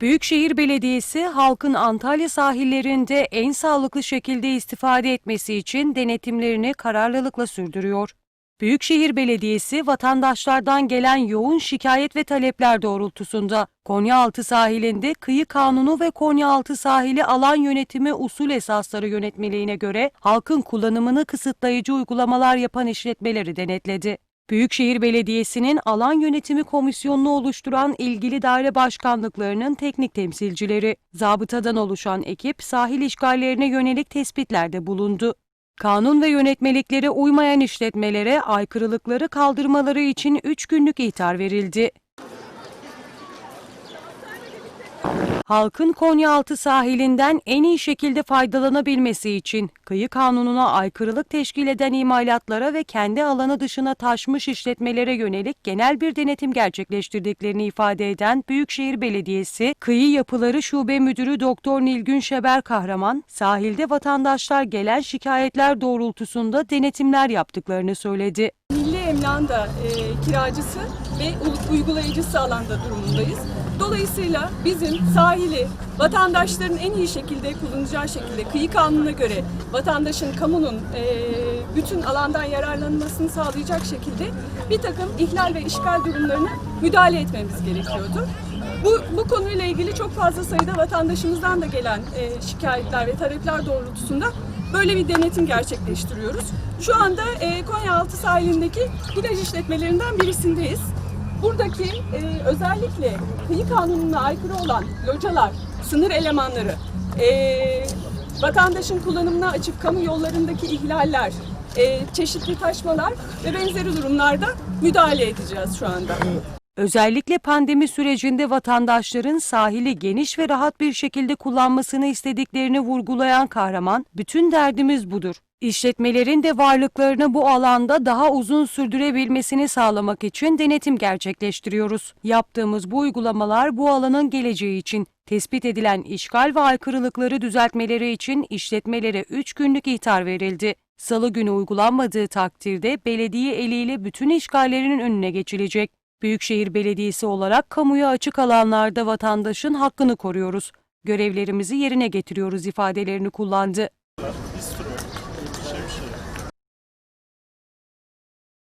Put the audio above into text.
Büyükşehir Belediyesi halkın Antalya sahillerinde en sağlıklı şekilde istifade etmesi için denetimlerini kararlılıkla sürdürüyor. Büyükşehir Belediyesi vatandaşlardan gelen yoğun şikayet ve talepler doğrultusunda Konyaaltı sahilinde kıyı kanunu ve Konyaaltı sahili alan yönetimi usul esasları yönetmeliğine göre halkın kullanımını kısıtlayıcı uygulamalar yapan işletmeleri denetledi. Büyükşehir Belediyesi'nin alan yönetimi komisyonunu oluşturan ilgili daire başkanlıklarının teknik temsilcileri, zabıtadan oluşan ekip sahil işgallerine yönelik tespitlerde bulundu. Kanun ve yönetmeliklere uymayan işletmelere aykırılıkları kaldırmaları için 3 günlük ihtar verildi. Halkın Konyaaltı sahilinden en iyi şekilde faydalanabilmesi için kıyı kanununa aykırılık teşkil eden imalatlara ve kendi alanı dışına taşmış işletmelere yönelik genel bir denetim gerçekleştirdiklerini ifade eden Büyükşehir Belediyesi, Kıyı Yapıları Şube Müdürü Doktor Nilgün Şeber Kahraman, sahilde vatandaşlar gelen şikayetler doğrultusunda denetimler yaptıklarını söyledi. Milli Emlak'ın e, kiracısı ve uygulayıcısı alanda durumundayız. Dolayısıyla bizim sahili vatandaşların en iyi şekilde kullanacağı şekilde kıyı kanununa göre vatandaşın, kamunun e, bütün alandan yararlanmasını sağlayacak şekilde bir takım ihlal ve işgal durumlarına müdahale etmemiz gerekiyordu. Bu, bu konuyla ilgili çok fazla sayıda vatandaşımızdan da gelen e, şikayetler ve talepler doğrultusunda böyle bir denetim gerçekleştiriyoruz. Şu anda e, Konyaaltı sahilindeki plaj işletmelerinden birisindeyiz. Buradaki e, özellikle kıyı kanununa aykırı olan localar, sınır elemanları, e, vatandaşın kullanımına açık kamu yollarındaki ihlaller, e, çeşitli taşmalar ve benzeri durumlarda müdahale edeceğiz şu anda. Özellikle pandemi sürecinde vatandaşların sahili geniş ve rahat bir şekilde kullanmasını istediklerini vurgulayan kahraman, bütün derdimiz budur. İşletmelerin de varlıklarını bu alanda daha uzun sürdürebilmesini sağlamak için denetim gerçekleştiriyoruz. Yaptığımız bu uygulamalar bu alanın geleceği için tespit edilen işgal ve aykırılıkları düzeltmeleri için işletmelere 3 günlük ihtar verildi. Salı günü uygulanmadığı takdirde belediye eliyle bütün işgallerinin önüne geçilecek. Büyükşehir Belediyesi olarak kamuya açık alanlarda vatandaşın hakkını koruyoruz. Görevlerimizi yerine getiriyoruz ifadelerini kullandı. Bistro, şey, şey.